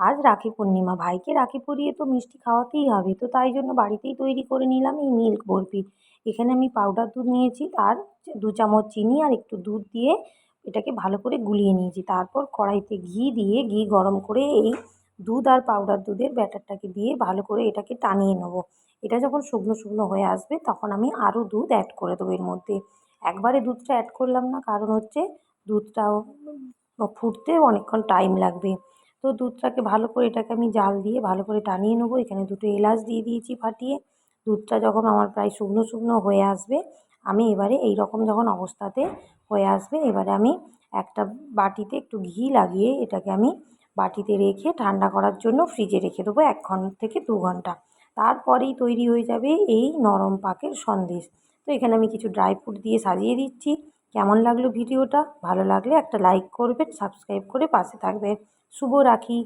আজ রাখি পূর্ণিমা, ভাইকে রাখি পরিয়ে তো মিষ্টি খাওয়াতেই হবে। তো তাই জন্য বাড়িতেই তৈরি করে নিলাম এই মিল্ক বরফি। এখানে আমি পাউডার দুধ নিয়েছি, আর দু চামচ চিনি আর একটু দুধ দিয়ে এটাকে ভালো করে গুলিয়ে নিয়েছি। তারপর কড়াইতে ঘি দিয়ে, ঘি গরম করে এই দুধ আর পাউডার দুধের ব্যাটারটাকে দিয়ে ভালো করে এটাকে টানিয়ে নেব। এটা যখন শুকনো শুকনো হয়ে আসবে, তখন আমি আরও দুধ অ্যাড করে দেবো এর মধ্যে। একবারে দুধটা অ্যাড করলাম না, কারণ হচ্ছে দুধটাও ফুটতে অনেকক্ষণ টাইম লাগবে। তো দুধটাকে ভালো করে এটাকে আমি জাল দিয়ে ভালো করে টানিয়ে নেব। এখানে দুটো এলাচ দিয়ে দিয়েছি ফাটিয়ে। দুধটা যখন আমার প্রায় শুকনো শুকনো হয়ে আসবে, আমি এবারে এই রকম যখন অবস্থাতে হয়ে আসবে, এবারে আমি একটা বাটিতে একটু ঘি লাগিয়ে এটাকে আমি বাটিতে রেখে ঠান্ডা করার জন্য ফ্রিজে রেখে দেবো এক ঘণ্টা থেকে দু ঘণ্টা। তারপরেই তৈরি হয়ে যাবে এই নরম পাকের সন্দেশ। তো এখানে আমি কিছু ড্রাই ফ্রুট দিয়ে সাজিয়ে দিচ্ছি। কেমন লাগল ভিডিওটা? ভালো লাগলে একটা লাইক করবেন, সাবস্ক্রাইব করে পাশে থাকবেন। শুভ রাখি